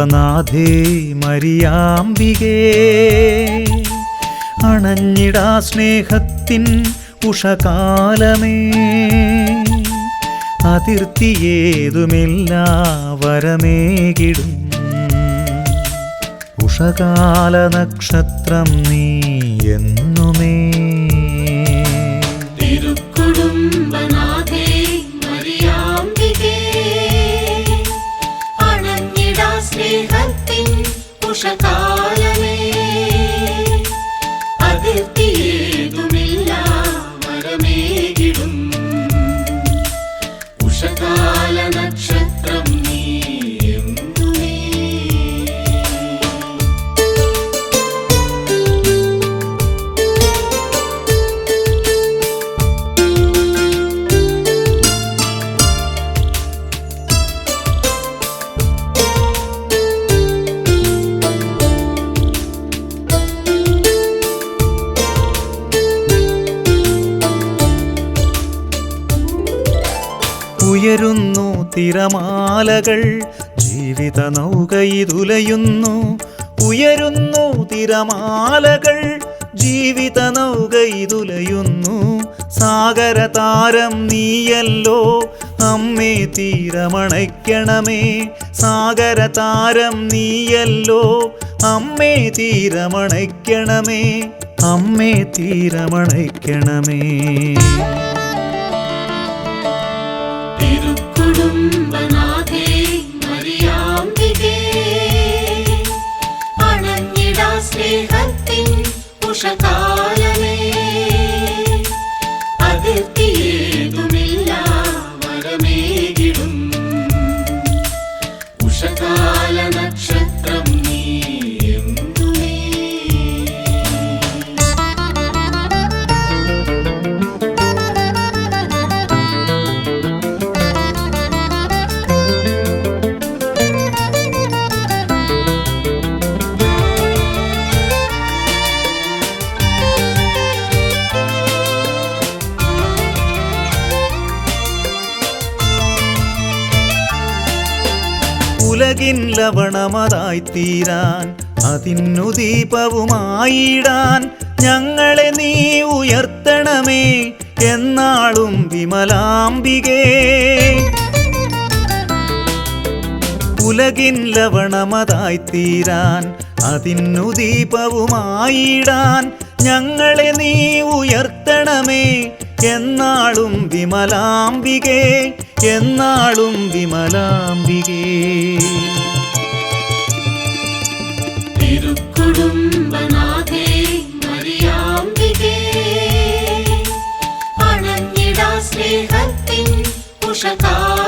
കുടുംബനാഥേ മരിയാമ്പികേ അണഞ്ഞിടാ സ്നേഹത്തിൻ ഉഷകാലമേ. അതിർത്തിയേതുമില്ല വരമേകിടും ഉഷകാല നക്ഷത്രം നീ എന്നുമേ ഉഷകാല ഉയരുന്നു തിരമാലകൾ ജീവിത നൗകയിതുലയുന്നു ഉയരുന്നു തിരമാലകൾ ജീവിത നൗകയിതുലയുന്നു സാഗര താരം നീയല്ലോ അമ്മേ തീരമണയ്ക്കണമേ. സാഗര താരം നീയല്ലോ അമ്മേ തീരമണയ്ക്കണമേ. അമ്മേ തീരമണയ്ക്കണമേ. ഉഷകാലമേ ഉലകിൻ ലവണമതായി തീരാൻ അതിന്നു ദീപവുമായിടാൻ ഞങ്ങളെ നീ ഉയർത്തണമേ എന്നാളും വിമലാംബികേ. ഉലകിൻ ലവണമതായി തീരാൻ അതിന്നു ദീപവുമായിടാൻ ഞങ്ങളെ നീ ഉയർത്തണമേ. എന്നാളും വിമലാംബികേ എന്നാളും വിമലാംബികേ. തിരുക്കുടുംബനാഥേ അണഞ്ഞിടാ സ്നേഹത്തിൻ ഉഷകാലമേ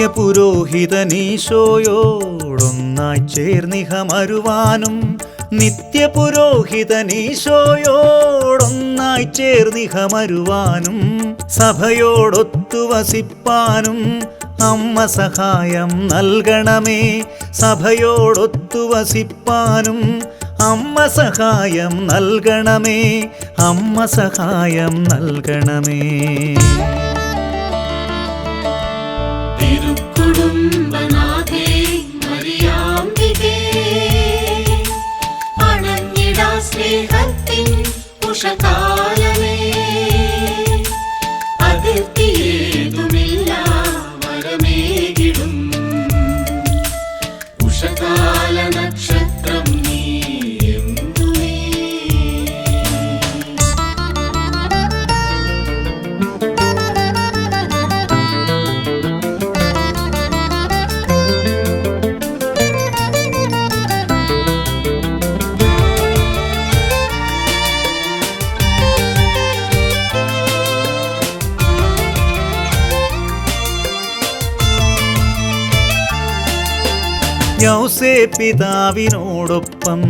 നിത്യപുരോഹിതനീശോയോടൊന്നായി ചേർന്നിഹമരുവാനും നിത്യപുരോഹിതനീശോയോടൊന്നായി ചേർന്നിഹമരുവാനും സഭയോടൊത്തു വസിപ്പാനും അമ്മ സഹായം നൽകണമേ. സഭയോടൊത്തു വസിപ്പാനും അമ്മ സഹായം നൽകണമേ. അമ്മ സഹായം നൽകണമേ. യൗസേ പിതാവിനോടൊപ്പം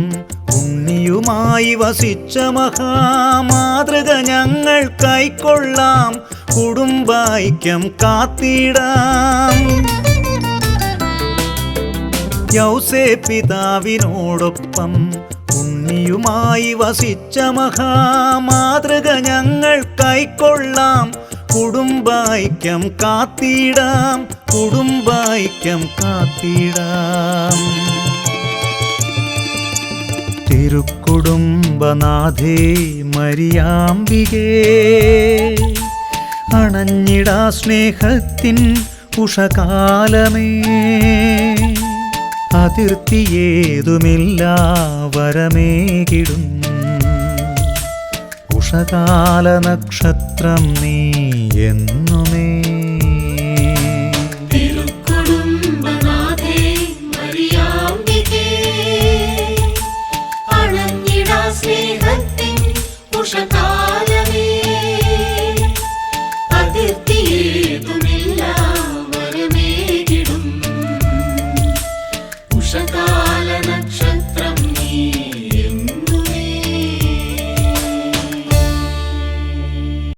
ഉണ്ണിയുമായി വസിച്ച മഹാമാതൃക ഞങ്ങൾ കൈക്കൊള്ളാം. കുടുംബൈക്യം കാത്തിടാം. യൗസേ പിതാവിനോടൊപ്പം ഉണ്ണിയുമായി വസിച്ച മഹാമാതൃക ഞങ്ങൾ കൈക്കൊള്ളാം. കുടുംബൈക്യം കാത്തിടാം കുടുംബൈക്യം കാത്തിടാം. തിരുക്കുടുംബനാഥേ മരിയാമ്പികേ അണഞ്ഞിടാ സ്നേഹത്തിൻ ഉഷകാലമേ. അതിർത്തിയേതുമില്ല വരമേകിടും വർഷകാല നക്ഷത്രം നീ എന്നുമേ.